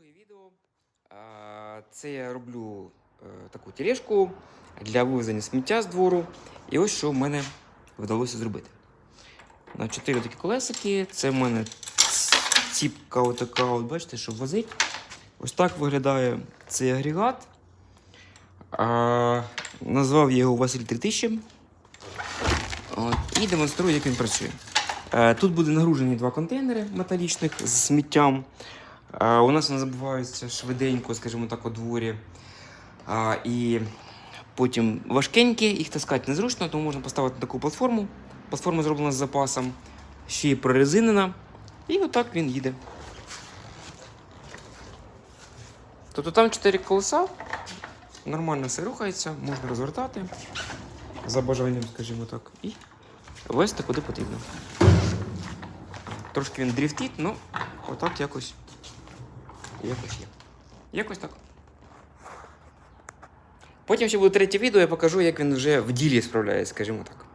друге відео. Це я роблю е, таку тележку для вивезення сміття з двору. І ось що в мене вдалося зробити. На чотири такі колесики. Це в мене ціпка отака, от, бачите, щоб возить. Ось так виглядає цей агрегат. А, назвав його Василь 3000. От, і демонструю, як він працює. Е, Тут буде нагружені два контейнери металічних з сміттям. У нас вони забуваються швиденько, скажімо так, у дворі. І потім важкенькі, їх таскати незручно, тому можна поставити таку платформу. Платформа зроблена з запасом, ще й прорезинена. І отак він їде. Тобто там 4 колеса, нормально все рухається, можна розвертати за бажанням, скажімо так, і вести куди потрібно. Трошки він дріфтить, ну отак якось. Якось є. Якось так. Потім ще буде третє відео, я покажу, як він вже в ділі справляється, скажімо так.